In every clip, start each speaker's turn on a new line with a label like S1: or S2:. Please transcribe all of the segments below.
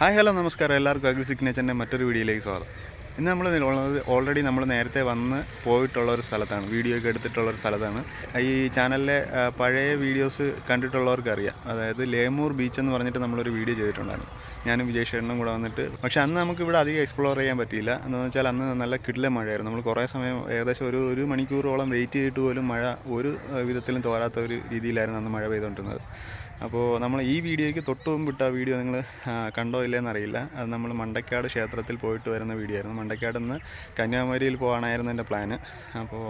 S1: Hi hello നമസ്കാരം. എല്ലാവർക്കും agri സിഗ്നേച്ചറിന്റെ മറ്റൊരു വീഡിയോയിലേക്ക് സ്വാഗതം. ഇന്ന് നമ്മൾ ഉള്ളത് ഓൾറെഡി നമ്മൾ നേരത്തെ വന്ന് പോയിട്ടുള്ള ഒരു സ്ഥലത്താണ്. വീഡിയോ ഒക്കെ എടുത്തിട്ടുള്ള ഒരു സ്ഥലത്താണ്. ഈ ചാനലിലെ പഴയ വീഡിയോസ് കണ്ടിട്ടുള്ളവർക്ക് അറിയാം. അതായത് ലേമൂർ ബീച്ച് എന്ന് പറഞ്ഞിട്ട് നമ്മളൊരു വീഡിയോ ചെയ്തിട്ടുണ്ടായിരുന്നു. ഞാനും വിജയ് ഷേണനും കൂടെ വന്നിട്ട്. പക്ഷേ അന്ന് നമുക്ക് ഇവിടെ അധികം എക്സ്പ്ലോർ ചെയ്യാൻ പറ്റിയില്ല. എന്താണെന്ന് വെച്ചാൽ അന്ന് നല്ല കിടില മഴയായിരുന്നു. നമ്മൾ കുറേ സമയം ഏകദേശം ഒരു ഒരു മണിക്കൂറോളം വെയിറ്റ് ചെയ്തിട്ട് പോലും മഴ ഒരു വിധത്തിലും തോരാത്ത ഒരു രീതിയിലായിരുന്നു അന്ന് മഴ പെയ്തുകൊണ്ടിരുന്നത്. അപ്പോൾ നമ്മൾ ഈ വീഡിയോയ്ക്ക് തൊട്ട് മുമ്പിട്ട ആ വീഡിയോ നിങ്ങൾ കണ്ടോ ഇല്ലയെന്ന് എന്നറിയില്ല അത് നമ്മൾ മണ്ടക്കാട് ക്ഷേത്രത്തിൽ പോയിട്ട് വരുന്ന വീഡിയോ ആയിരുന്നു. മണ്ടക്കാട് നിന്ന് കന്യാകുമാരിയിൽ പോകാനായിരുന്നു എന്റെ പ്ലാന്. അപ്പോൾ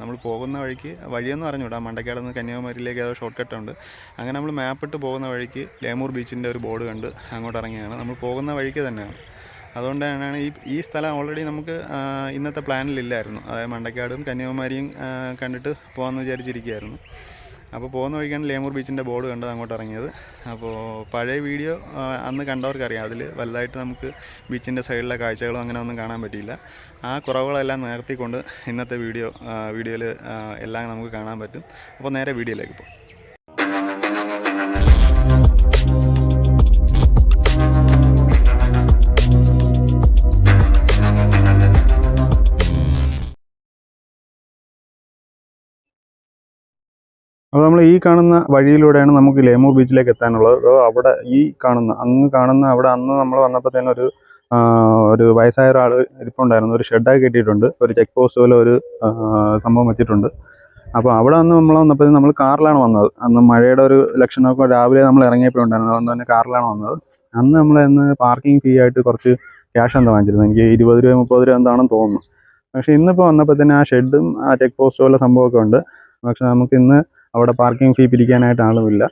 S1: നമ്മൾ പോകുന്ന വഴിക്ക് വഴിയൊന്നും പറഞ്ഞുകൂടാ മണ്ടക്കാട് നിന്ന് കന്യാകുമാരിയിലേക്ക് ഏതോ ഷോർട്ട് കട്ട് ഉണ്ട്. അങ്ങനെ നമ്മൾ മാപ്പിട്ട് പോകുന്ന വഴിക്ക് ലേമൂർ ബീച്ചിന്റെ ഒരു ബോർഡ് കണ്ട് അങ്ങോട്ട് ഇറങ്ങിയാണ് നമ്മൾ പോകുന്ന വഴിക്ക് തന്നെയാണ്. അതുകൊണ്ട് തന്നെയാണ് ഈ ഈ സ്ഥലം ഓൾറെഡി നമുക്ക് ഇന്നത്തെ പ്ലാനിലില്ലായിരുന്നു അതായത് മണ്ടക്കാടും കന്യാകുമാരിയും കണ്ടിട്ട് പോകാമെന്ന് വിചാരിച്ചിരിക്കുകയായിരുന്നു. അപ്പോൾ പോകുന്ന വഴിക്കാണ് ലേമൂർ ബീച്ചിന്റെ ബോർഡ് കണ്ടത് അങ്ങോട്ട് ഇറങ്ങിയത്. അപ്പോൾ പഴയ വീഡിയോ അന്ന് കണ്ടവർക്കറിയാം. അതിൽ വലുതായിട്ട് നമുക്ക് ബീച്ചിന്റെ സൈഡിലെ കാഴ്ചകളും അങ്ങനെ ഒന്നും കാണാൻ പറ്റിയില്ല. ആ കുറവുകളെല്ലാം നികത്തിക്കൊണ്ട് ഇന്നത്തെ വീഡിയോ വീഡിയോയിൽ എല്ലാം നമുക്ക് കാണാൻ പറ്റും. അപ്പോൾ നേരെ വീഡിയോയിലേക്ക് പോകും. അപ്പോൾ നമ്മൾ ഈ കാണുന്ന വഴിയിലൂടെയാണ് നമുക്ക് ലേമൂർ ബീച്ചിലേക്ക് എത്താനുള്ളത്. അവിടെ ഈ കാണുന്ന അങ്ങ് കാണുന്ന അവിടെ അന്ന് നമ്മൾ വന്നപ്പോൾ തന്നെ ഒരു ഒരു വയസ്സായ ഒരാൾ ഇരിപ്പുണ്ടായിരുന്നു. ഒരു ഷെഡായി കെട്ടിയിട്ടുണ്ട്. ഒരു ചെക്ക് പോസ്റ്റ് പോലെ ഒരു സംഭവം വെച്ചിട്ടുണ്ട്. അപ്പോൾ അവിടെ അന്ന് നമ്മൾ വന്നപ്പോൾ നമ്മൾ കാറിലാണ് വന്നത്. അന്ന് മഴയുടെ ഒരു ലക്ഷണമൊക്കെ രാവിലെ നമ്മൾ ഇറങ്ങിയപ്പോൾ ഉണ്ടായിരുന്നു. അതുകൊണ്ട് തന്നെ കാറിലാണ് വന്നത്. അന്ന് നമ്മൾ ഇന്ന് പാർക്കിംഗ് ഫീ ആയിട്ട് കുറച്ച് ക്യാഷ് എന്താ വാങ്ങിച്ചിരുന്നത്. എനിക്ക് ഇരുപത് രൂപ മുപ്പത് രൂപ എന്താണെന്ന് തോന്നുന്നു. പക്ഷേ ഇന്നിപ്പോൾ വന്നപ്പോൾ തന്നെ ആ ഷെഡും ആ ചെക്ക് പോസ്റ്റ് പോലെ സംഭവമൊക്കെ ഉണ്ട്. പക്ഷെ നമുക്ക് ഇന്ന് അവിടെ പാർക്കിംഗ് ഫീ പിരിക്കാനായിട്ട് ആളുമില്ല.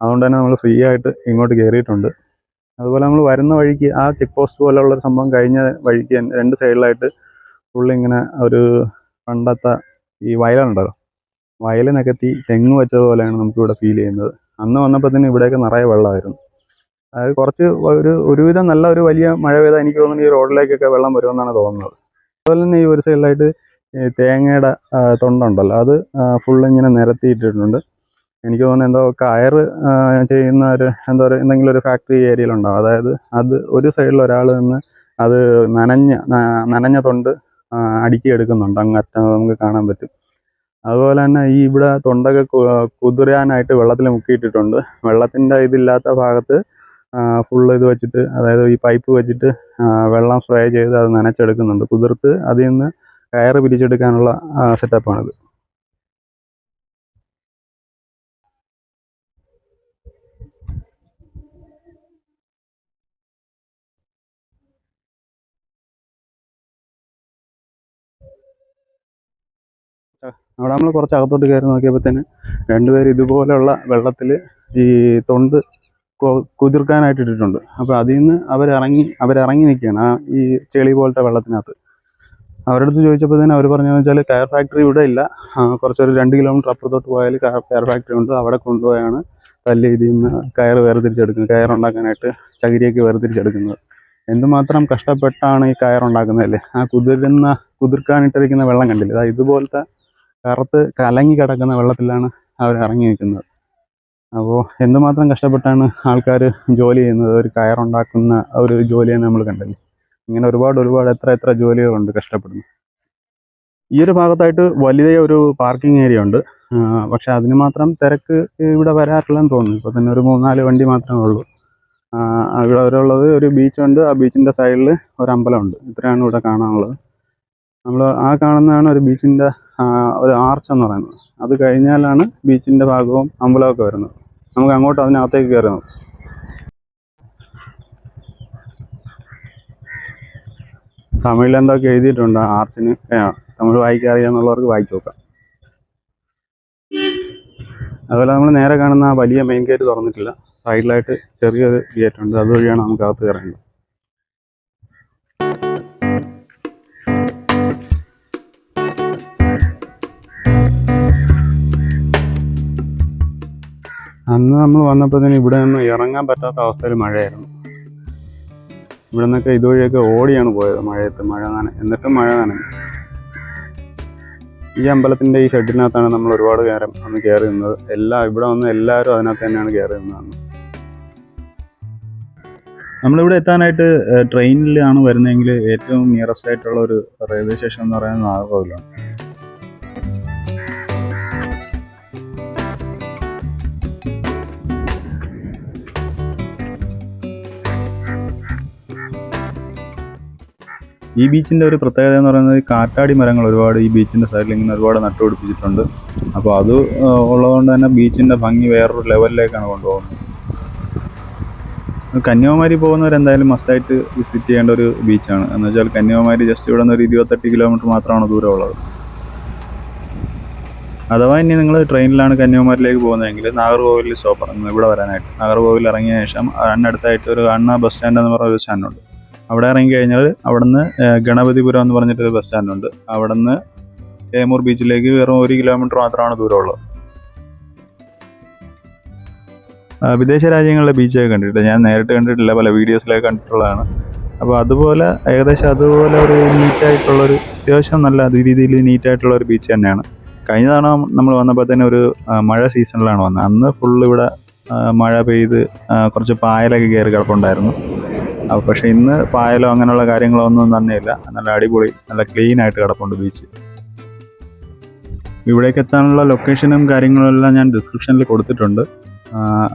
S1: അതുകൊണ്ട് തന്നെ നമ്മൾ ഫ്രീ ആയിട്ട് ഇങ്ങോട്ട് കയറിയിട്ടുണ്ട് അതുപോലെ നമ്മൾ വരുന്ന വഴിക്ക് ആ ചെക്ക് പോസ്റ്റ് പോലുള്ള ഒരു സംഭവം കഴിഞ്ഞ വഴിക്ക് രണ്ട് സൈഡിലായിട്ട് ഫുള്ള് ഇങ്ങനെ ഒരു പണ്ടത്തെ ഈ വയലുണ്ടല്ലോ. വയൽ നികത്തി തെങ്ങ് വെച്ചതുപോലെയാണ് നമുക്കിവിടെ ഫീൽ ചെയ്യുന്നത്. അന്ന് വന്നപ്പോൾ തന്നെ ഇവിടെയൊക്കെ നിറയെ വെള്ളമായിരുന്നു. അതായത് കുറച്ച് ഒരു ഒരുവിധം നല്ല ഒരു വലിയ മഴ പെയ്താൽ എനിക്ക് തോന്നുന്നു ഈ റോഡിലേക്കൊക്കെ വെള്ളം വരുമെന്നാണ് തോന്നുന്നത്. അതുപോലെ തന്നെ ഈ ഒരു സൈഡിലായിട്ട് തേങ്ങയുടെ തൊണ്ടുണ്ടല്ലോ അത് ഫുള്ള് ഇങ്ങനെ നിരത്തിയിട്ടിട്ടുണ്ട്. എനിക്ക് തോന്നുന്നു എന്തോ കയർ ചെയ്യുന്ന ഒരു എന്താ പറയുക എന്തെങ്കിലും ഒരു ഫാക്ടറി ഏരിയയിലുണ്ടാവും അതായത് അത് ഒരു സൈഡിൽ ഒരാൾ നിന്ന് അത് നനഞ്ഞ നനഞ്ഞ തൊണ്ട് ആ, അടുക്കി എടുക്കുന്നുണ്ട്. അങ്ങറ്റം നമുക്ക് കാണാൻ പറ്റും. അതുപോലെ തന്നെ ഈ ഇവിടെ തൊണ്ടൊക്കെ കുതിരാനായിട്ട് വെള്ളത്തിൽ മുക്കിയിട്ടിട്ടുണ്ട്. വെള്ളത്തിന്റെ ഇതില്ലാത്ത ഭാഗത്ത് ഫുള്ള് ഇത് വെച്ചിട്ട് അതായത് ഈ പൈപ്പ് വെച്ചിട്ട് വെള്ളം സ്പ്രേ ചെയ്ത് അത് നനച്ചെടുക്കുന്നുണ്ട്. കുതിർത്ത് അതിൽ നിന്ന് കയറ് പിരിച്ചെടുക്കാനുള്ള സെറ്റപ്പാണിത് അവിടെ നമ്മൾ കുറച്ച് അകത്തോട്ട് കയറി നോക്കിയപ്പോൾ തന്നെ രണ്ടുപേരും ഇതുപോലെയുള്ള വെള്ളത്തിൽ ഈ തൊണ്ട് കുതിർക്കാനായിട്ട് ഇട്ടിട്ടുണ്ട് അപ്പോൾ അതിൽ നിന്ന് അവരിറങ്ങി അവരിറങ്ങി നിൽക്കുകയാണ് ആ ഈ ചെളി പോലത്തെ വെള്ളത്തിനകത്ത്. അവരുടെ അടുത്ത് ചോദിച്ചപ്പോൾ തന്നെ അവർ പറഞ്ഞതെന്ന് വെച്ചാൽ കയർ ഫാക്ടറി ഇവിടെ ഇല്ല. കുറച്ചൊരു രണ്ട് കിലോമീറ്റർ അപ്പുറത്തോട്ട് പോയാൽ കയർ ഫാക്ടറി ഉണ്ട്. അവിടെ കൊണ്ടുപോയാണ് പല രീതിയിൽ നിന്ന് കയർ വേർതിരിച്ചെടുക്കുന്നത് കയറുണ്ടാക്കാനായിട്ട് ചകിരിയൊക്കെ വേർതിരിച്ചെടുക്കുന്നത്. എന്തുമാത്രം കഷ്ടപ്പെട്ടാണ് ഈ കയർ കയറുണ്ടാക്കുന്നതല്ലേ ആ കുതിരുന്ന കുതിർക്കാനിട്ടിരിക്കുന്ന വെള്ളം കണ്ടില്ലേ? അതായത് ഇതുപോലത്തെ കറുത്ത് കലങ്ങി കിടക്കുന്ന വെള്ളത്തിലാണ് അവർ ഇറങ്ങി നിൽക്കുന്നത്. അപ്പോൾ എന്തുമാത്രം കഷ്ടപ്പെട്ടാണ് ആൾക്കാർ ജോലി ചെയ്യുന്നത്? ഒരു കയർ കയറുണ്ടാക്കുന്ന ഒരു ജോലിയെ നമ്മൾ കണ്ടില്ലേ ഇങ്ങനെ ഒരുപാട് ഒരുപാട് എത്ര എത്ര ജോലികളുണ്ട് കഷ്ടപ്പെടുന്നു. ഈ ഒരു ഭാഗത്തായിട്ട് വലിയ ഒരു പാർക്കിംഗ് ഏരിയ ഉണ്ട്. പക്ഷെ അതിന് മാത്രം തിരക്ക് ഇവിടെ വരാറില്ലെന്ന് തോന്നുന്നു. ഇപ്പോൾ തന്നെ ഒരു മൂന്നാൽ വണ്ടി മാത്രമേ ഉള്ളൂ. ഇവിടെ അവരുള്ളത് ഒരു ബീച്ചുണ്ട് ആ ബീച്ചിന്റെ സൈഡിൽ ഒരു അമ്പലമുണ്ട്. ഇത്രയാണ് ഇവിടെ കാണാനുള്ളത്. നമ്മൾ ആ കാണുന്നതാണ് ഒരു ബീച്ചിന്റെ ഒരു ആർച്ച് എന്ന് പറയുന്നത്. അത് കഴിഞ്ഞാലാണ് ബീച്ചിന്റെ ഭാഗവും അമ്പലമൊക്കെ വരുന്നത്. നമുക്ക് അങ്ങോട്ട് അതിനകത്തേക്ക് കയറി നോക്കാം. തമിഴിൽ എന്തൊക്കെ എഴുതിയിട്ടുണ്ട് ആർട്സിന്? തമിഴ് വായിക്കാൻ അറിയാന്നുള്ളവർക്ക് വായിച്ചു നോക്കാം. അതുപോലെ നമ്മൾ നേരെ കാണുന്ന ആ വലിയ മെയിൻ ഗേറ്റ് തുറന്നിട്ടില്ല. സൈഡിലായിട്ട് ചെറിയൊരു ഗേറ്റ് ഉണ്ട്. അതുവഴിയാണ് നമുക്ക് അകത്ത് കയറേണ്ടത്. അന്ന് നമ്മൾ വന്നപ്പോഴത്തേന് ഇവിടെ നിന്ന് ഇറങ്ങാൻ പറ്റാത്ത അവസ്ഥയിൽ മഴയായിരുന്നു. ഇവിടെ നിന്നൊക്കെ ഇതുവഴിയൊക്കെ ഓടിയാണ് പോയത് മഴയത്ത് മഴ നന എന്നിട്ടും മഴ നനഞ്ഞു. ഈ അമ്പലത്തിന്റെ ഈ ഷെഡിനകത്താണ് നമ്മൾ ഒരുപാട് നേരം അന്ന് കയറി നിന്നത്. എല്ലാ ഇവിടെ വന്ന് എല്ലാവരും അതിനകത്ത് തന്നെയാണ് കയറി നിന്നത്. നമ്മളിവിടെ എത്താനായിട്ട് ട്രെയിനിലാണ് വരുന്നതെങ്കിൽ ഏറ്റവും നിയറസ്റ്റ് ആയിട്ടുള്ള ഒരു റെയിൽവേ സ്റ്റേഷൻ എന്ന് പറയുന്നത് നാഗർകോവിലാണ്. ഈ ബീച്ചിന്റെ ഒരു പ്രത്യേകത എന്ന് പറയുന്നത് കാറ്റാടി മരങ്ങൾ ഒരുപാട് ഈ ബീച്ചിന്റെ സൈഡിൽ ഇങ്ങനെ ഒരുപാട് നട്ടുപിടിപ്പിച്ചിട്ടുണ്ട് അപ്പോൾ അത് ഉള്ളതുകൊണ്ട് തന്നെ ബീച്ചിന്റെ ഭംഗി വേറൊരു ലെവലിലേക്കാണ് കൊണ്ടുപോകുന്നത്. കന്യാകുമാരി പോകുന്നവരെന്തായാലും മസ്റ്റായിട്ട് വിസിറ്റ് ചെയ്യേണ്ട ഒരു ബീച്ചാണ്. എന്ന് വെച്ചാൽ കന്യാകുമാരി ജസ്റ്റ് ഇവിടെ നിന്ന് ഒരു ഇരുപത്തെട്ട് കിലോമീറ്റർ മാത്രമാണ് ദൂരമുള്ളത്. അഥവാ ഇനി നിങ്ങൾ ട്രെയിനിലാണ് കന്യാകുമാരിയിലേക്ക് പോകുന്നതെങ്കിൽ നാഗർകോവിലിൽ സ്റ്റോപ്പ് ഇറങ്ങുന്നത് ഇവിടെ വരാനായിട്ട്. നാഗർകോവിൽ ഇറങ്ങിയ ശേഷം അണ്ണടുത്തായിട്ട് ഒരു അണ്ണ ബസ് സ്റ്റാൻഡ് എന്ന് പറഞ്ഞ ഒരു സ്റ്റാൻഡുണ്ട് അവിടെ ഇറങ്ങി കഴിഞ്ഞാൽ അവിടുന്ന് ഗണപതിപുരം എന്ന് പറഞ്ഞിട്ടൊരു ബസ് സ്റ്റാൻഡുണ്ട് അവിടുന്ന് ഏമൂർ ബീച്ചിലേക്ക് വെറും ഒരു കിലോമീറ്റർ മാത്രമാണ് ദൂരമുള്ളത്. വിദേശ രാജ്യങ്ങളിലെ ബീച്ചൊക്കെ കണ്ടിട്ട് ഞാൻ നേരിട്ട് കണ്ടിട്ടില്ല പല വീഡിയോസിലൊക്കെ കണ്ടിട്ടുള്ളതാണ്. അപ്പോൾ അതുപോലെ ഏകദേശം അതുപോലെ ഒരു നീറ്റായിട്ടുള്ളൊരു അത്യാവശ്യം നല്ല രീതിയിൽ നീറ്റായിട്ടുള്ള ഒരു ബീച്ച് തന്നെയാണ്. കഴിഞ്ഞ തവണ നമ്മൾ വന്നപ്പോൾ തന്നെ ഒരു മഴ സീസണിലാണ് വന്നത്. അന്ന് ഫുള്ള് ഇവിടെ മഴ പെയ്ത് കുറച്ച് പായലൊക്കെ കയറി കിടപ്പുണ്ടായിരുന്നു. പക്ഷേ ഇന്ന് പായലോ അങ്ങനെയുള്ള കാര്യങ്ങളോ ഒന്നും തന്നെയില്ല. നല്ല അടിപൊളി നല്ല ക്ലീൻ ആയിട്ട് കിടപ്പുണ്ട് ബീച്ച് ഇവിടേക്ക് എത്താനുള്ള ലൊക്കേഷനും കാര്യങ്ങളും എല്ലാം ഞാൻ ഡിസ്ക്രിപ്ഷനിൽ കൊടുത്തിട്ടുണ്ട്.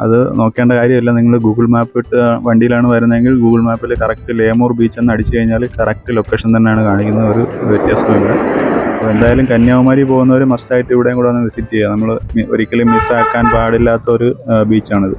S1: അത് നോക്കേണ്ട കാര്യമില്ല. നിങ്ങൾ ഗൂഗിൾ മാപ്പ് ഇട്ട് വണ്ടിയിലാണ് വരുന്നതെങ്കിൽ ഗൂഗിൾ മാപ്പിൽ കറക്റ്റ് ലേമൂർ ബീച്ച് എന്ന് അടിച്ചു കഴിഞ്ഞാൽ കറക്റ്റ് ലൊക്കേഷൻ തന്നെയാണ് കാണിക്കുന്ന ഒരു വ്യത്യാസമില്ല. അപ്പോൾ എന്തായാലും കന്യാകുമാരി പോകുന്നവർ മസ്റ്റായിട്ട് ഇവിടെയും കൂടെ ഒന്ന് വിസിറ്റ് ചെയ്യുക. നമ്മൾ ഒരിക്കലും മിസ്സാക്കാൻ പാടില്ലാത്ത ഒരു ബീച്ചാണിത്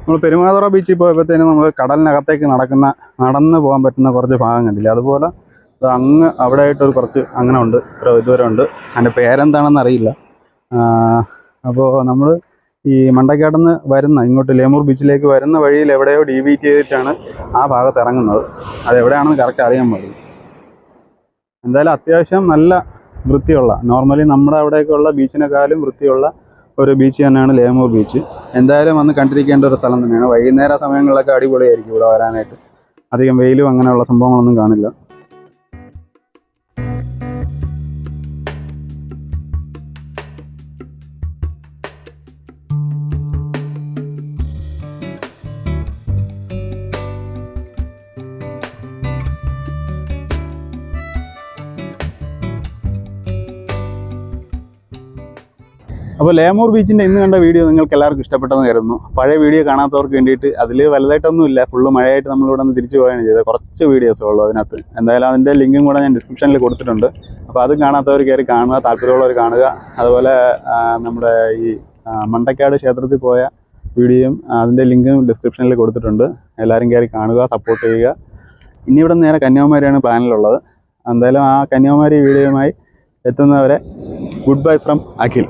S1: നമ്മൾ പെരുമാതുറ ബീച്ചിൽ പോയപ്പോഴത്തേനും നമ്മൾ കടലിനകത്തേക്ക് നടക്കുന്ന നടന്ന് പോകാൻ പറ്റുന്ന കുറച്ച് ഭാഗം കണ്ടില്ല? അതുപോലെ അങ്ങ് അവിടെ ആയിട്ടൊരു കുറച്ച് അങ്ങനെ ഉണ്ട് ഇത്ര ഇതുവരെ ഉണ്ട്. അതിന്റെ പേരെന്താണെന്ന് അറിയില്ല. അപ്പോൾ നമ്മൾ ഈ മണ്ടക്കാടുന്ന് വരുന്ന ഇങ്ങോട്ട് ലേമൂർ ബീച്ചിലേക്ക് വരുന്ന വഴിയിൽ എവിടെയോ ഡീവീറ്റ് ചെയ്തിട്ടാണ് ആ ഭാഗത്ത് ഇറങ്ങുന്നത്. അത് എവിടെയാണെന്ന് കറക്റ്റ് അറിയാൻ പാടില്ല. എന്തായാലും അത്യാവശ്യം നല്ല വൃത്തിയുള്ള നോർമലി നമ്മുടെ അവിടെയൊക്കെയുള്ള ബീച്ചിനെക്കാളും വൃത്തിയുള്ള ഒരു ബീച്ച് തന്നെയാണ് ലേമൂർ ബീച്ച് എന്തായാലും വന്ന് കണ്ടിരിക്കേണ്ട ഒരു സ്ഥലം തന്നെയാണ്. വൈകുന്നേര സമയങ്ങളിലൊക്കെ അടിപൊളിയായിരിക്കും ഇവിടെ വരാനായിട്ട്. അധികം വെയിലും അങ്ങനെയുള്ള സംഭവങ്ങളൊന്നും കാണില്ല. അപ്പോൾ ലേമൂർ ബീച്ചിന്റെ ഇന്ന് കണ്ട വീഡിയോ നിങ്ങൾക്ക് എല്ലാവർക്കും ഇഷ്ടപ്പെട്ടെന്ന് കരുതുന്നു. പഴയ വീഡിയോ കാണാത്തവർക്ക് വേണ്ടിയിട്ട് അതിൽ വലുതായിട്ടൊന്നുമില്ല. ഫുള്ള് മഴയായിട്ട് നമ്മളിവിടെ നിന്ന് തിരിച്ചു പോവുകയാണ് ചെയ്തത്. കുറച്ച് വീഡിയോസേ ഉള്ളൂ അതിനകത്ത്. എന്തായാലും അതിന്റെ ലിങ്കും കൂടെ ഞാൻ ഡിസ്ക്രിപ്ഷനിൽ കൊടുത്തിട്ടുണ്ട്. അപ്പോൾ അത് കാണാത്തവർ കയറി കാണുക താല്പര്യമുള്ളവർ കാണുക. അതുപോലെ നമ്മുടെ ഈ മണ്ടക്കാട് ക്ഷേത്രത്തിൽ പോയ വീഡിയോയും അതിന്റെ ലിങ്കും ഡിസ്ക്രിപ്ഷനിൽ കൊടുത്തിട്ടുണ്ട്. എല്ലാവരും കയറി കാണുക സപ്പോർട്ട് ചെയ്യുക. ഇനി ഇവിടെ നേരെ കന്യാകുമാരിയാണ് പ്ലാനിലുള്ളത്. എന്തായാലും ആ കന്യാകുമാരി വീഡിയോയുമായി എത്തുന്നവരെ ഗുഡ് ബൈ ഫ്രം അഖിൽ.